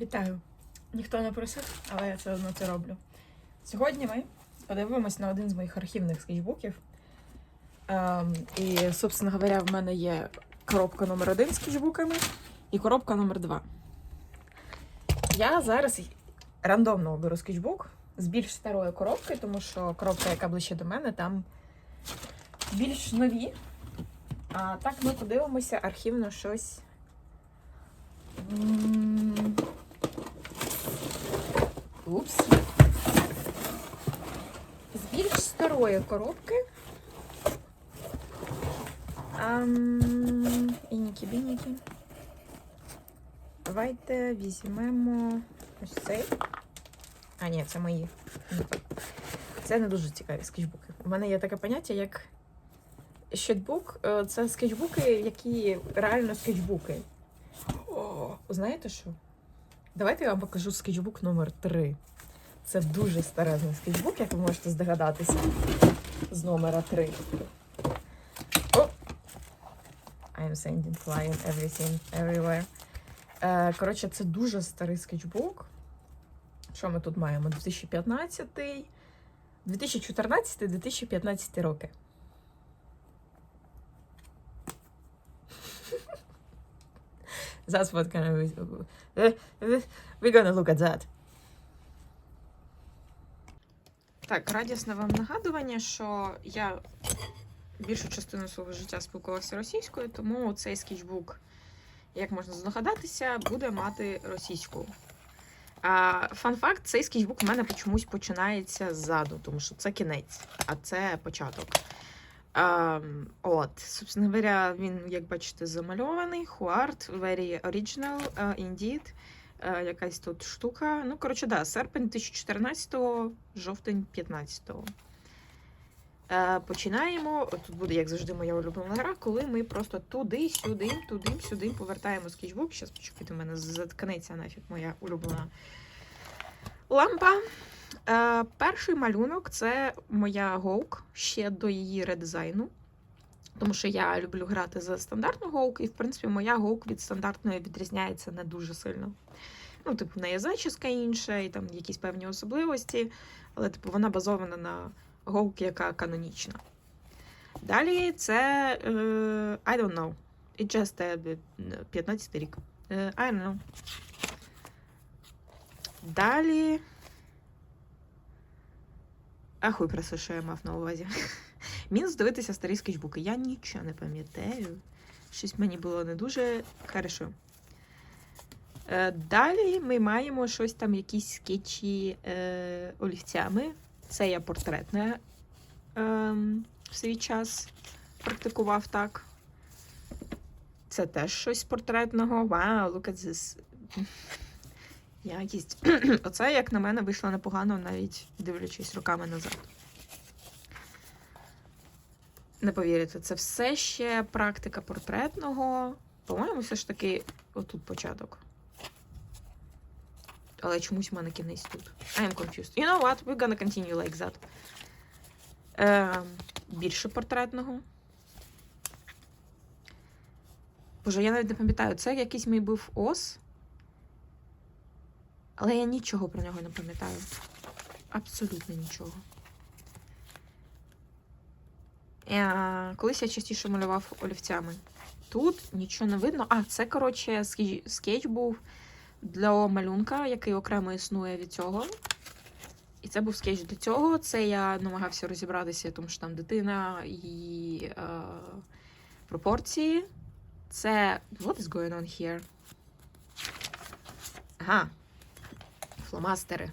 Вітаю! Ніхто не просив, але я все одно це роблю. Сьогодні ми подивимось на один з моїх архівних скетчбуків. Ем, і, собственно говоря, в мене є коробка номер один з скетчбуками і коробка номер два. Я зараз рандомно оберу скетчбук з більш старої коробки, тому що коробка, яка ближче до мене, там більш нові. А так ми подивимося архівно щось. Упс. З більш старої коробки. Інікі-бінікі. Давайте візьмемо ось цей. А, ні, це мої. Це не дуже цікаві скетчбуки. У мене є таке поняття, як щетбук. Е, Це скетчбуки, які реально скетчбуки. О, знаєте що? Давайте я вам покажу скетчбук номер 3 Це дуже старезний скетчбук, як ви можете здогадатися. З номера 3. О! I'm sending flying everything everywhere. Е, коротше, це дуже старий скетчбук. Що ми тут маємо? 2015, 2014-2015 роки. That's what kind of Uh, uh, We're gonna look at that. Так, радісне вам нагадування, що я більшу частину свого життя спілкувалася російською, тому цей скетчбук, як можна здогадатися, буде мати російську. А, Фан факт, цей скетчбук у мене чомусь починається ззаду, тому що це кінець, а це початок. А, от, собственно говоря, він, як бачите, замальований. Хуарт, very original, uh, indeed. Е, якась тут штука. Ну, коротше, да, серпень 2014-го, жовтень 15-го. Е, починаємо. Тут буде, як завжди, моя улюблена гра, коли ми просто туди, сюди, туди, сюди повертаємо скетчбук. Зараз почекайте, у мене заткнеться нафіг моя улюблена лампа. Е, перший малюнок це моя гоук ще до її редизайну. Тому що я люблю грати за стандартну гоук, і, в принципі, моя гоук від стандартної відрізняється не дуже сильно. Ну, типу, в неї зачіска інша, і там якісь певні особливості, але, типу, вона базована на гоук, яка канонічна. Далі це е, I don't know. It just е, 15 рік. Е, I don't know. Далі. А хуй про це, що я мав на увазі. Мінус дивитися старі скетчбуки. Я нічого не пам'ятаю. Щось мені було не дуже хорошо. Е, Далі ми маємо щось там, якісь скетчі е, олівцями. Це я портретне е, в свій час практикував так. Це теж щось портретного. Вау, look at this. Якість. Оце, як на мене, вийшло непогано, навіть дивлячись роками назад. Не повірите, це все ще практика портретного. По-моєму, все ж таки отут початок. Але чомусь в мене кінець тут. I am confused. You know what? We're gonna continue like that. Е, більше портретного. Боже, я навіть не пам'ятаю, це якийсь мій був ос. Але я нічого про нього не пам'ятаю. Абсолютно нічого. Е, Колись я частіше малював олівцями. Тут нічого не видно. А, це, коротше, скетч був для малюнка, який окремо існує від цього. І це був скетч для цього. Це я намагався розібратися, тому що там дитина і е, пропорції. Це. What is going on here? Ага. Фломастери.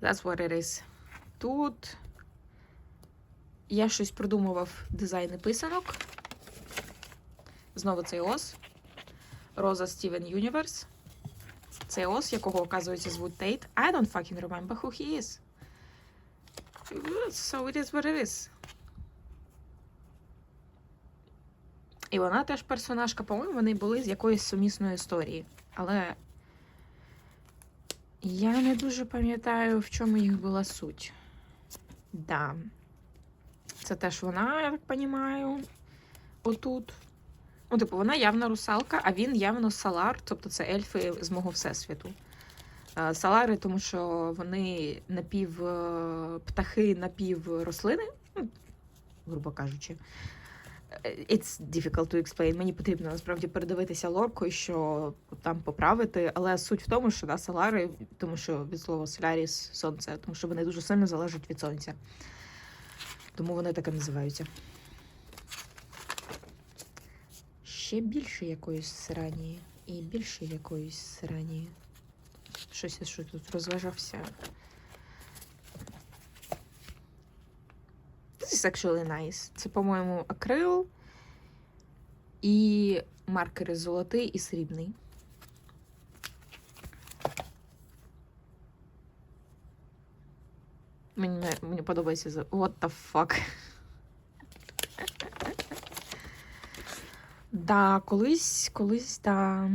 That's what it is. Тут я щось придумував дизайни писанок. Знову цей ос. Роза Стівен Юніверс. Цей ос, якого, оказується, звуть Тейт. I don't fucking remember who he is. So it is what it is. І вона теж персонажка, по-моєму, вони були з якоїсь сумісної історії. Але я не дуже пам'ятаю, в чому їх була суть. Да. Це теж вона, я так розумію, отут. Ну, типу, вона явно русалка, а він явно салар, тобто це ельфи з мого всесвіту. Е, Салари, тому що вони напів е, птахи, напів рослини, ну, грубо кажучи. Е, It's difficult to explain. Мені потрібно насправді передивитися лоркою, що там поправити. Але суть в тому, що да, салари, тому що від слова соляріс сонце, тому що вони дуже сильно залежать від сонця. Тому вони так і називаються. Ще більше якоїсь срані і більше якоїсь срані. Щось я що тут розважався. This is actually nice. Це, по-моєму, акрил і маркери золотий і срібний. Мені, мені подобається за. What the fuck? Да, колись, колись, да.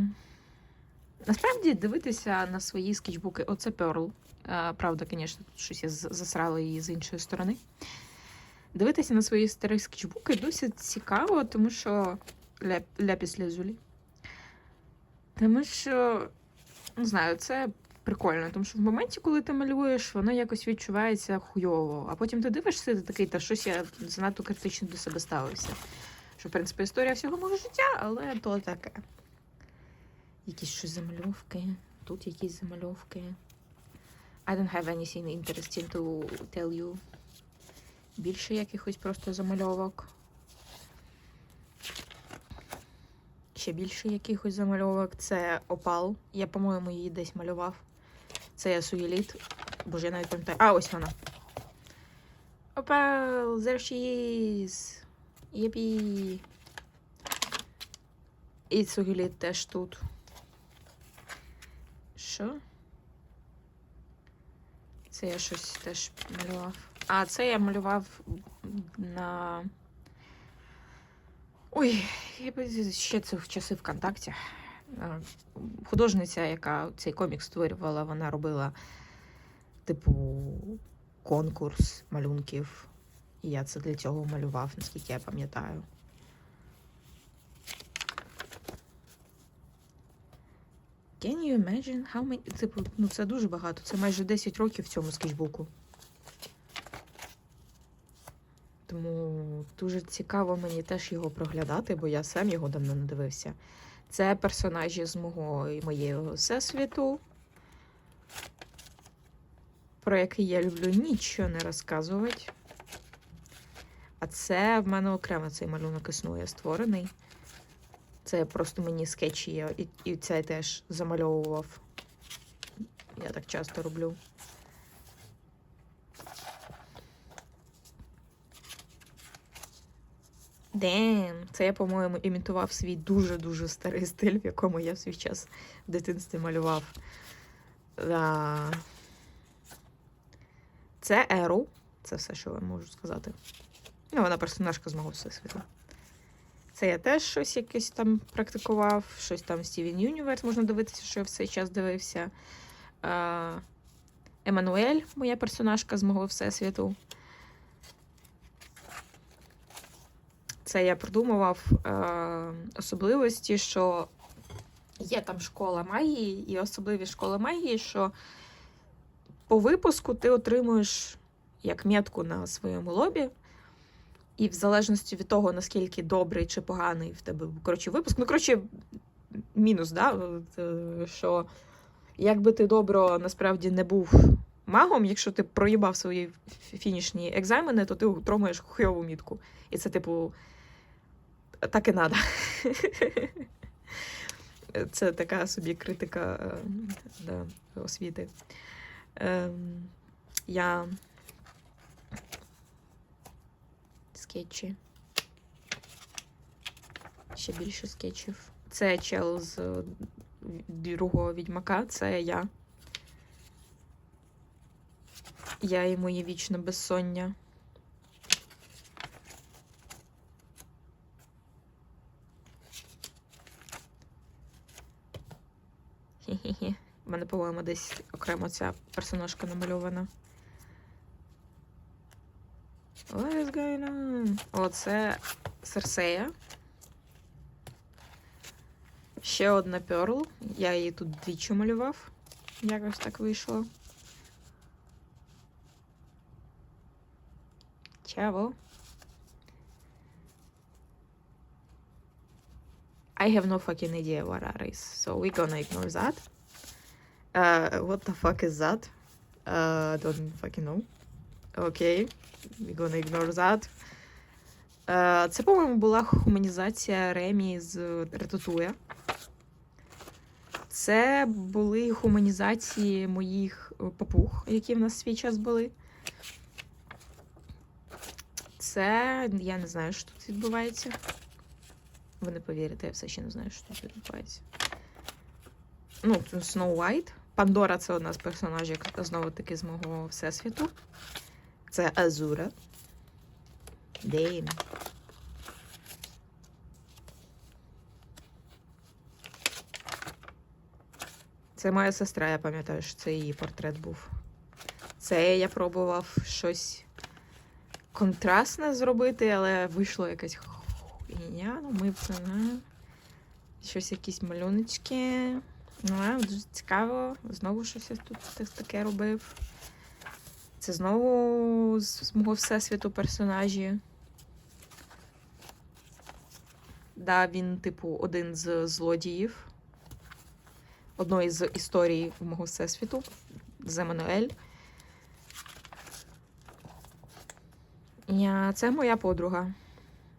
Насправді дивитися на свої скетчбуки. Оце Pearl. Е, Правда, звісно, тут щось я засрала її з іншої сторони. Дивитися на свої старі скетчбуки досить цікаво, тому що ля, ляпіс лязулі. Тому що, не знаю, це прикольно, тому що в моменті, коли ти малюєш, воно якось відчувається хуйово. А потім ти дивишся, ти такий, та щось я занадто критично до себе ставився. Що, в принципі, історія всього мого життя, але то таке. Якісь щось замальовки, тут якісь замальовки. I don't have anything interesting to tell you. Більше якихось просто замальовок. Ще більше якихось замальовок. Це опал. Я, по-моєму, її десь малював. Це я суєліт. Боже, я навіть пам'ятаю. А, ось вона. Опал, there she is. Єпі. І суєліт теж тут. Що? Це я щось теж малював. А це я малював на. Ой, ще це в часи ВКонтакті. Е, Художниця, яка цей комік створювала, вона робила, типу, конкурс малюнків. І я це для цього малював, наскільки я пам'ятаю. Can you imagine how many... Типу, ну це дуже багато. Це майже 10 років в цьому скетчбуку. Тому дуже цікаво мені теж його проглядати, бо я сам його давно не дивився. Це персонажі з мого і моєго всесвіту, про який я люблю нічого не розказувати. А це в мене окремо цей малюнок існує створений. Це просто мені скетчі є, і, і це теж замальовував. Я так часто роблю. Дем, це я, по-моєму, імітував свій дуже-дуже старий стиль, в якому я в свій час в дитинстві малював. Да. Це Еру. Це все, що я можу сказати. Ну, вона персонажка з мого всесвіту. Це я теж щось якесь там практикував, щось там Стівен Юніверс можна дивитися, що я в цей час дивився. Е, Еммануель, моя персонажка з мого всесвіту. Це я придумував е, особливості, що є там школа магії, і особливість школи магії, що по випуску ти отримуєш як метку на своєму лобі. І в залежності від того, наскільки добрий чи поганий в тебе коротше, випуск. Ну, коротше, мінус, да? е, що якби ти добро насправді не був магом, якщо ти проїбав свої фінішні екзамени, то ти отримаєш хуйову мітку. І це, типу, так і надо. Це така собі критика е, да, освіти. Ем, я скетчі. Ще більше скетчів. Це чел з другого відьмака, це я. Я і моє вічне безсоння. Хі-хі-хі. У мене, по-моєму, десь окремо ця персонажка намальована. What is going on? О, це Серсея. Ще одна перл. Я її тут двічі малював. Якось так вийшло. Чаво. I have no fucking idea what that is, so we're gonna ignore that. Uh, what the fuck is that? Uh, don't fucking know. Окей, we're gonna ignore that. Е, Це, по-моєму, була хуманізація Ремі з Ретатуя. Це були хуманізації моїх е, папуг, які в нас свій час були. Це я не знаю, що тут відбувається. Ви не повірите, я все ще не знаю, що тут відбувається. Ну, Snow White. Пандора це одна з персонажів, знову таки, з мого всесвіту. Це Азура. Дейм. Це моя сестра, я пам'ятаю, що це її портрет був. Це я пробував щось контрастне зробити, але вийшло якась хуйня. Ну, ми це не. Щось якісь малюночки. Ну, а, дуже цікаво. Знову щось тут таке робив. Це знову з з мого всесвіту персонажі. Да, він, типу, один з злодіїв. Одної з історій мого всесвіту. З Еммануель. Це моя подруга.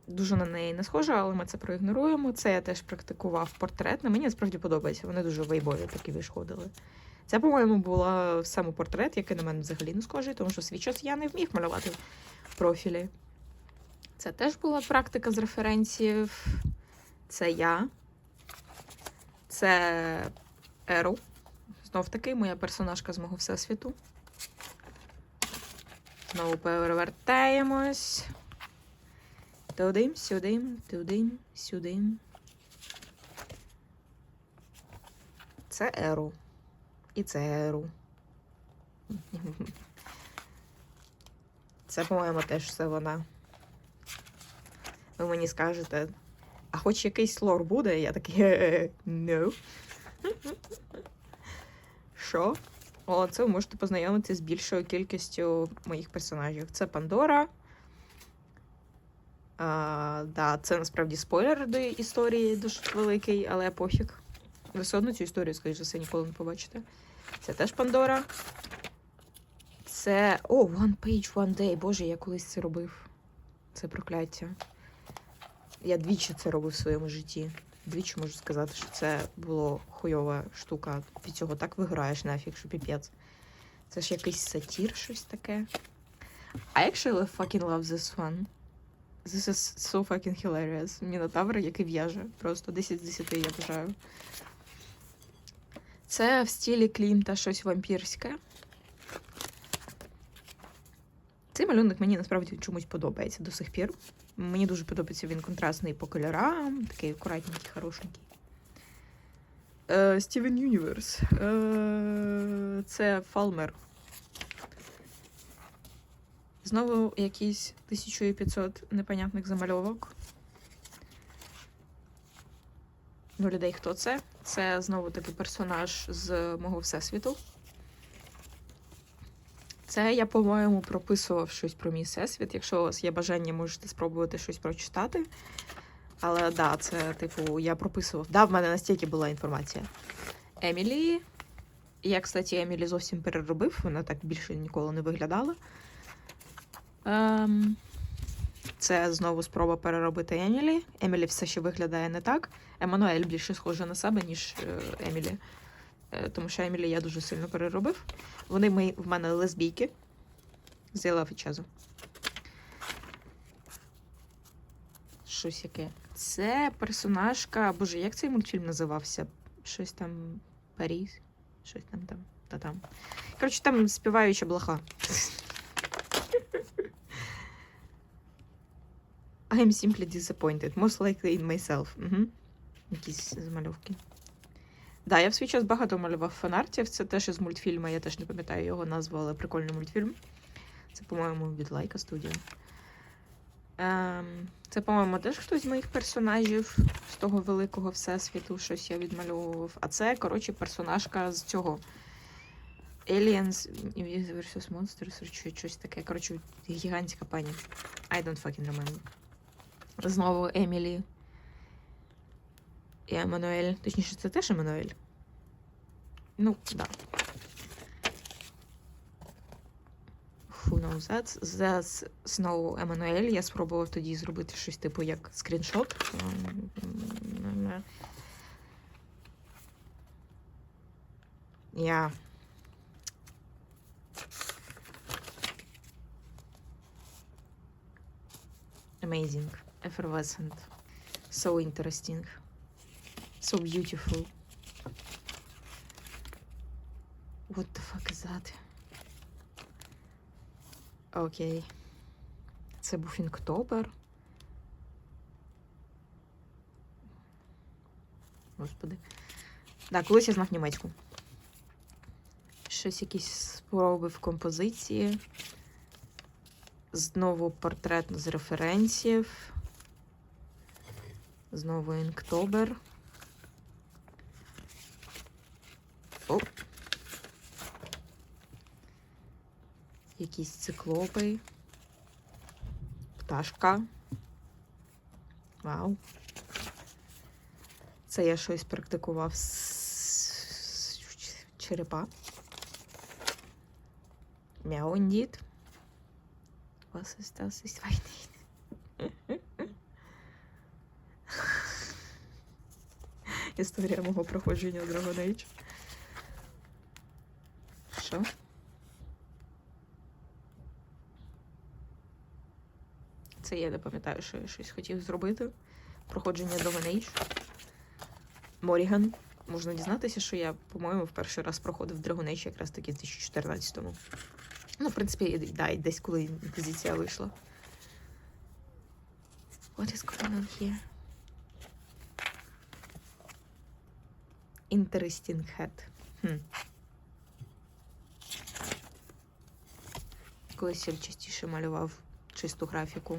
Дуже на неї не схожа, але ми це проігноруємо. Це я теж практикував портрет. На мені насправді подобається. Вони дуже вейбові такі виходили. Це, по-моєму, була саме портрет, який на мене взагалі не схожий, тому що свій час я не вміг малювати профілі. Це теж була практика з референсів. Це я. Це Еру. Знов таки, моя персонажка з мого всесвіту. Знову перевертаємось. Туди, сюди, туди, сюди. Це Еру. І це Еру. Це, по-моєму, теж все вона. Ви мені скажете, а хоч якийсь лор буде, я такий «Е, no. Що? О, це ви можете познайомитися з більшою кількістю моїх персонажів. Це Пандора. А, да, це насправді спойлер до історії дуже великий, але пофіг. Ви все одно цю історію, скоріш за все, ніколи не побачите. Це теж Пандора. Це. О, One Page, One Day. Боже, я колись це робив. Це прокляття. Я двічі це робив в своєму житті. Двічі можу сказати, що це було хуйова штука. Від цього так виграєш нафіг, що піпець. Це ж якийсь сатір, щось таке. I actually fucking love this one. This is so fucking hilarious. Мінотавр, який в'яже. Просто 10 з 10 я бажаю. Це в стилі Клімта щось вампірське. Цей малюнок мені насправді чомусь подобається до сих пір. Мені дуже подобається він контрастний по кольорам, такий акуратненький, хорошенький. Стівен Юніверс. Це Фалмер. Знову якісь 1500 непонятних замальовок. Ну, людей, хто це? Це знову таки персонаж з мого всесвіту. Це я, по-моєму, прописував щось про мій всесвіт. Якщо у вас є бажання, можете спробувати щось прочитати. Але да, це, типу, я прописував. Да, в мене настільки була інформація. Емілі. Я, кстати, Емілі зовсім переробив, вона так більше ніколи не виглядала. Ем, це знову спроба переробити Емілі. Емілі все ще виглядає не так. Еммануель більше схожа на себе, ніж е, Емілі. Е, тому що Емілі я дуже сильно переробив. Вони ми, в мене лесбійки. Зіла Фічазу. Щось яке. Це персонажка. Боже, як цей мультфільм називався? Щось там Паріс. Щось там там. Та там. Коротше, там співаюча блоха. I'm simply disappointed. Most likely in myself. Угу. Якісь замальовки. Да, я в свій час багато малював фанартів. Це теж із мультфільму, я теж не пам'ятаю його назву, але прикольний мультфільм. Це, по-моєму, від Лайка студія. Ем, Це, по-моєму, теж хтось з моїх персонажів з того великого всесвіту, щось я відмальовував. А це, коротше, персонажка з цього. Aliens vs. Monsters, чи щось таке. Коротше, гігантська пані. I don't fucking remember. Знову Емілі. І Еммануель. Точніше, це теж Еммануель. Ну, да. Who knows that? That's знову Еммануель. Я спробував тоді зробити щось типу як скріншот. Я. Amazing. Effervescent. So interesting. So beautiful. What the fuck is that? Окей. Це був інктобер. Господи. Так, колись я знав німецьку. Щось якісь спроби в композиції. Знову портрет з референсів. Знову інктобер. Оп. Якісь циклопи. Пташка. Вау. Це я щось практикував з черепа. Мяундіт. Was ist das? Ich. Історія мого проходження Dragon Age. Що? Це я не пам'ятаю, що я щось хотів зробити. Проходження Dragon Age. Моріган. Можна дізнатися, що я, по-моєму, в перший раз проходив Dragon Age якраз таки в 2014-му. Ну, в принципі, да, і десь коли інквізиція вийшла. What is going on here? Interesting head. Хм. Колись я частіше малював чисту графіку.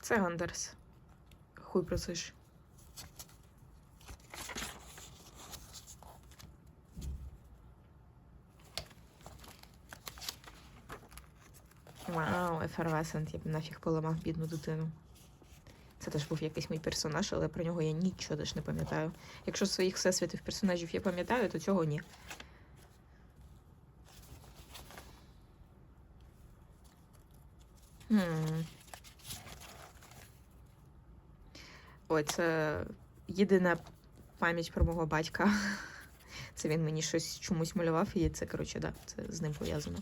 Це Андерс. Хуй просиш. Вау, Ефервесент, я б нафіг поламав бідну дитину. Це теж був якийсь мій персонаж, але про нього я нічого теж не пам'ятаю. Якщо своїх всесвітів персонажів я пам'ятаю, то цього ні. Ой, це єдина пам'ять про мого батька. Це він мені щось чомусь малював, і це, коротше, да, це з ним пов'язано.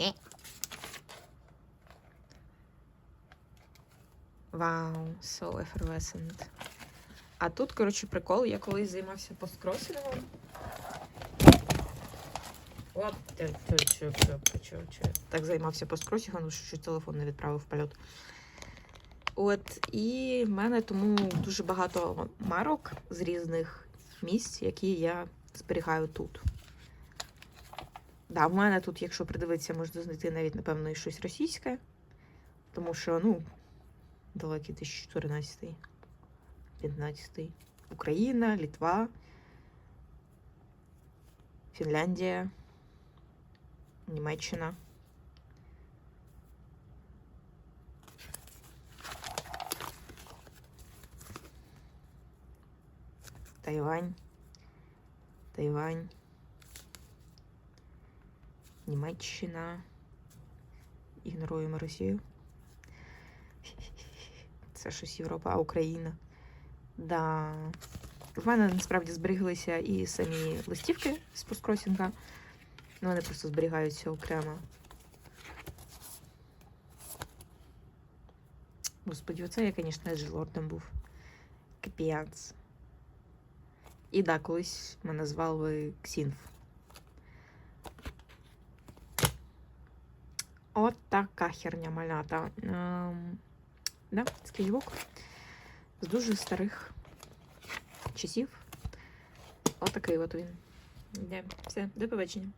Е. Вау, so effervescent. А тут, коротше, прикол, я колись займався чо- чо. так займався посткросингом, що чуть телефон не відправив в польот. От, і в мене тому дуже багато марок з різних місць, які я зберігаю тут. Да, в мене тут, якщо придивитися, можна знайти навіть, напевно, і щось російське. Тому що, ну, далекий 2014 15 Україна, Літва, Фінляндія, Німеччина. Тайвань. Тайвань. Німеччина. Ігноруємо Росію. Це щось Європа, а Україна. Да. В мене насправді зберіглися і самі листівки з посткросінга. Ну, вони просто зберігаються окремо. Господи, оце я, звісно, Еджелордом був. Капіянс. І да, колись мене звали Ксінф. От така херня малята. Да? Скетчбук з дуже старих часів. Отакий от він. Все, до побачення.